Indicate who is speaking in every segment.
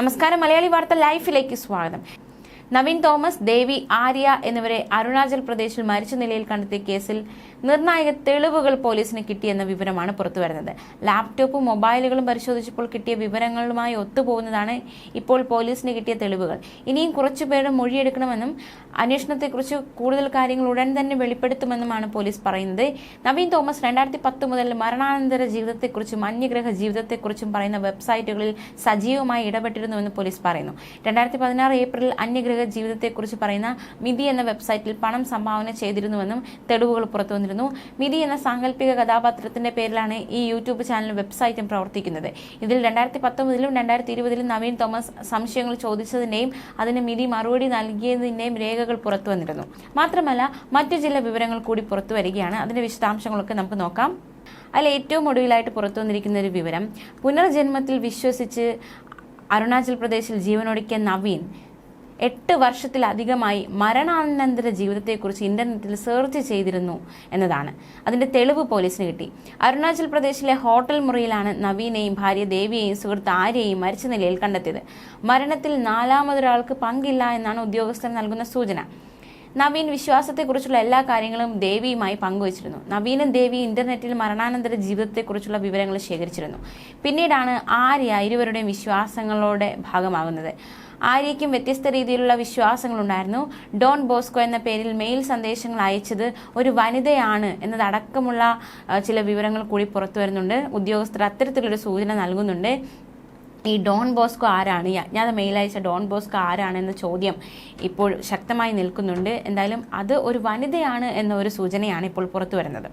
Speaker 1: നമസ്കാരം. മലയാളി വാർത്ത ലൈഫിലേക്ക് സ്വാഗതം. നവീൻ തോമസ് ദേവി ആര്യ എന്നിവരെ അരുണാചൽ പ്രദേശിൽ മരിച്ച നിലയിൽ കണ്ടെത്തിയ കേസിൽ നിർണായക തെളിവുകൾ പോലീസിന് കിട്ടിയെന്ന വിവരമാണ് പുറത്തുവരുന്നത്. ലാപ്ടോപ്പും മൊബൈലുകളും പരിശോധിച്ചപ്പോൾ കിട്ടിയ വിവരങ്ങളുമായി ഒത്തുപോകുന്നതാണ് ഇപ്പോൾ പോലീസിന് കിട്ടിയ തെളിവുകൾ. ഇനിയും കുറച്ചുപേരുടെ മൊഴിയെടുക്കണമെന്നും അന്വേഷണത്തെക്കുറിച്ച് കൂടുതൽ കാര്യങ്ങൾ ഉടൻ തന്നെ വെളിപ്പെടുത്തുമെന്നുമാണ് പോലീസ് പറയുന്നത്. നവീൻ തോമസ് രണ്ടായിരത്തി പത്ത് മുതൽ മരണാനന്തര ജീവിതത്തെക്കുറിച്ചും അന്യഗ്രഹ ജീവിതത്തെക്കുറിച്ചും പറയുന്ന വെബ്സൈറ്റുകളിൽ സജീവമായി ഇടപെട്ടിരുന്നുവെന്ന് പോലീസ് പറയുന്നു. രണ്ടായിരത്തി പതിനാറ് ഏപ്രിലിൽ അന്യഗ്രഹ ജീവിതത്തെക്കുറിച്ച് പറയുന്ന മിതി എന്ന വെബ്സൈറ്റിൽ പണം സംഭാവന ചെയ്തിരുന്നുവെന്നും തെളിവുകൾ പുറത്തു വന്നിരുന്നു. മിതി എന്ന സാങ്കല്പിക കഥാപാത്രത്തിന്റെ പേരിലാണ് ഈ യൂട്യൂബ് ചാനൽ വെബ്സൈറ്റും പ്രവർത്തിക്കുന്നത്. ഇതിൽ രണ്ടായിരത്തി പത്തൊമ്പതിലും രണ്ടായിരത്തി ഇരുപതിലും നവീൻ തോമസ് സംശയങ്ങൾ ചോദിച്ചതിന്റെയും അതിന് മിതി മറുപടി നൽകിയതിന്റെയും രേഖകൾ പുറത്തു വന്നിരുന്നു. മാത്രമല്ല മറ്റു ചില വിവരങ്ങൾ കൂടി പുറത്തു വരികയാണ്. അതിന്റെ വിശദാംശങ്ങളൊക്കെ നമുക്ക് നോക്കാം. അതിൽ ഏറ്റവും ഒടുവിലായിട്ട് പുറത്തു വന്നിരിക്കുന്ന ഒരു വിവരം. പുനർജന്മത്തിൽ വിശ്വസിച്ച് അരുണാചൽ പ്രദേശിൽ ജീവനൊടുക്കിയ നവീൻ എട്ട് വർഷത്തിലധികമായി മരണാനന്തര ജീവിതത്തെക്കുറിച്ച് ഇന്റർനെറ്റിൽ സെർച്ച് ചെയ്തിരുന്നു എന്നതാണ്. അതിന്റെ തെളിവ് പോലീസിന് കിട്ടി. അരുണാചൽ പ്രദേശിലെ ഹോട്ടൽ മുറിയിലാണ് നവീനെയും ഭാര്യ ദേവിയെയും സുഹൃത്ത് ആര്യയെയും മരിച്ച നിലയിൽ കണ്ടെത്തിയത്. മരണത്തിൽ നാലാമതൊരാൾക്ക് പങ്കില്ല എന്നാണ് ഉദ്യോഗസ്ഥർ നൽകുന്ന സൂചന. നവീൻ വിശ്വാസത്തെക്കുറിച്ചുള്ള എല്ലാ കാര്യങ്ങളും ദേവിയുമായി പങ്കുവച്ചിരുന്നു. നവീനും ദേവി ഇന്റർനെറ്റിൽ മരണാനന്തര ജീവിതത്തെക്കുറിച്ചുള്ള വിവരങ്ങൾ ശേഖരിച്ചിരുന്നു. പിന്നീടാണ് ആര്യ ഇരുവരുടെയും വിശ്വാസങ്ങളുടെ ഭാഗമാകുന്നത്. ആര്യയ്ക്കും വ്യത്യസ്ത രീതിയിലുള്ള വിശ്വാസങ്ങളുണ്ടായിരുന്നു. ഡോൺ ബോസ്കോ എന്ന പേരിൽ മെയിൽ സന്ദേശങ്ങൾ അയച്ചത് ഒരു വനിതയാണ് എന്നതടക്കമുള്ള ചില വിവരങ്ങൾ കൂടി പുറത്തു വരുന്നുണ്ട്. ഉദ്യോഗസ്ഥർ അത്തരത്തിലൊരു സൂചന നൽകുന്നുണ്ട്. ഈ ഡോൺ ബോസ്കോ ആരാണ്? ഞാൻ മെയിൽ അയച്ച ഡോൺ ബോസ്കോ ആരാണെന്ന ചോദ്യം ഇപ്പോൾ ശക്തമായി നിൽക്കുന്നുണ്ട്. എന്തായാലും അത് ഒരു വനിതയാണ് എന്ന ഒരു സൂചനയാണ് ഇപ്പോൾ പുറത്തു വരുന്നത്.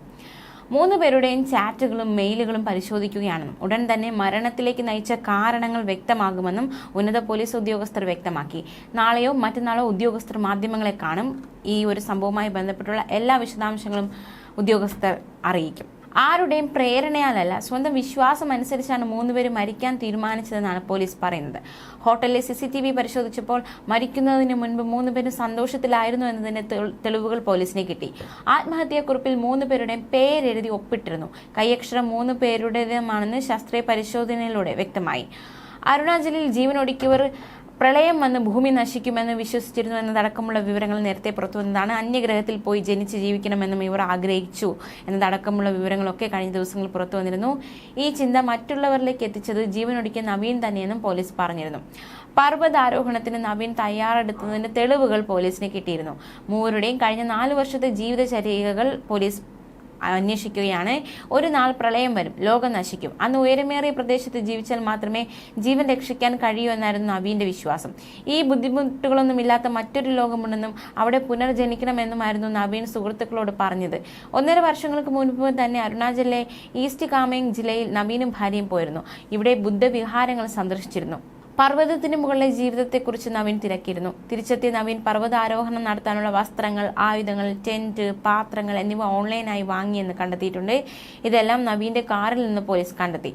Speaker 1: മൂന്ന് പേരുടെയും ചാറ്റുകളും മെയിലുകളും പരിശോധിക്കുകയാണെന്നും ഉടൻ തന്നെ മരണത്തിലേക്ക് നയിച്ച കാരണങ്ങൾ വ്യക്തമാകുമെന്നും ഉന്നത പോലീസ് ഉദ്യോഗസ്ഥർ വ്യക്തമാക്കി. നാളെയോ മറ്റന്നാളോ ഉദ്യോഗസ്ഥർ മാധ്യമങ്ങളെ കാണും. ഈ ഒരു സംഭവവുമായി ബന്ധപ്പെട്ടുള്ള എല്ലാ വിശദാംശങ്ങളും ഉദ്യോഗസ്ഥർ അറിയിക്കും. ആരുടെയും പ്രേരണയാലല്ല സ്വന്തം വിശ്വാസം അനുസരിച്ചാണ് മൂന്നുപേരും മരിക്കാൻ തീരുമാനിച്ചതെന്നാണ് പോലീസ് പറയുന്നത്. ഹോട്ടലിലെ സി സി ടി വി പരിശോധിച്ചപ്പോൾ മരിക്കുന്നതിന് മുൻപ് മൂന്നുപേരും സന്തോഷത്തിലായിരുന്നു എന്നതിന്റെ തെളിവുകൾ പോലീസിന് കിട്ടി. ആത്മഹത്യാക്കുറിപ്പിൽ മൂന്നുപേരുടെയും പേരെഴുതി ഒപ്പിട്ടിരുന്നു. കൈയക്ഷരം മൂന്ന് പേരുടേതുമാണെന്ന് ശാസ്ത്രീയ പരിശോധനയിലൂടെ വ്യക്തമായി. അരുണാചലിൽ ജീവനൊടുക്കിയവർ പ്രളയം വന്ന് ഭൂമി നശിക്കുമെന്ന് വിശ്വസിച്ചിരുന്നു എന്നതടക്കമുള്ള വിവരങ്ങൾ നേരത്തെ പുറത്തു വന്നതാണ്. അന്യഗ്രഹത്തിൽ പോയി ജനിച്ച് ജീവിക്കണമെന്നും ഇവർ ആഗ്രഹിച്ചു എന്നതടക്കമുള്ള വിവരങ്ങളൊക്കെ കഴിഞ്ഞ ദിവസങ്ങളിൽ പുറത്തു വന്നിരുന്നു. ഈ ചിന്ത മറ്റുള്ളവരിലേക്ക് എത്തിച്ചത് ജീവനൊടുക്കിയ നവീൻ തന്നെയെന്നും പോലീസ് പറഞ്ഞിരുന്നു. പർവതാരോഹണത്തിന് നവീൻ തയ്യാറെടുത്തതിന്റെ തെളിവുകൾ പോലീസിന് കിട്ടിയിരുന്നു. മൂവരുടെയും കഴിഞ്ഞ നാല് വർഷത്തെ ജീവിതചര്യകൾ പോലീസ് അന്വേഷിക്കുകയാണ്. ഒരു നാൾ പ്രളയം വരും ലോകം നശിക്കും. അന്ന് ഉയരമേറിയ പ്രദേശത്ത് ജീവിച്ചാൽ മാത്രമേ ജീവൻ രക്ഷിക്കാൻ കഴിയൂ എന്നായിരുന്നു നവീന്റെ വിശ്വാസം. ഈ ബുദ്ധിമുട്ടുകളൊന്നും ഇല്ലാത്ത മറ്റൊരു ലോകമുണ്ടെന്നും അവിടെ പുനർജനിക്കണമെന്നുമായിരുന്നു നവീൻ സുഹൃത്തുക്കളോട് പറഞ്ഞത്. ഒന്നര വർഷങ്ങൾക്ക് മുൻപ് തന്നെ അരുണാചലിലെ ഈസ്റ്റ് കാമേങ് ജില്ലയിൽ നവീനും ഭാര്യയും പോയിരുന്നു. ഇവിടെ ബുദ്ധവിഹാരങ്ങൾ സന്ദർശിച്ചിരുന്നു. പർവതത്തിന് മുകളിലെ ജീവിതത്തെക്കുറിച്ച് നവീൻ തിരക്കിയിരുന്നു. തിരിച്ചെത്തിയ നവീൻ പർവതാരോഹണം നടത്താനുള്ള വസ്ത്രങ്ങൾ ആയുധങ്ങൾ ടെന്റ് പാത്രങ്ങൾ എന്നിവ ഓൺലൈനായി വാങ്ങിയെന്ന് കണ്ടെത്തിയിട്ടുണ്ട്. ഇതെല്ലാം നവീന്റെ കാറിൽ നിന്ന് പോലീസ് കണ്ടെത്തി.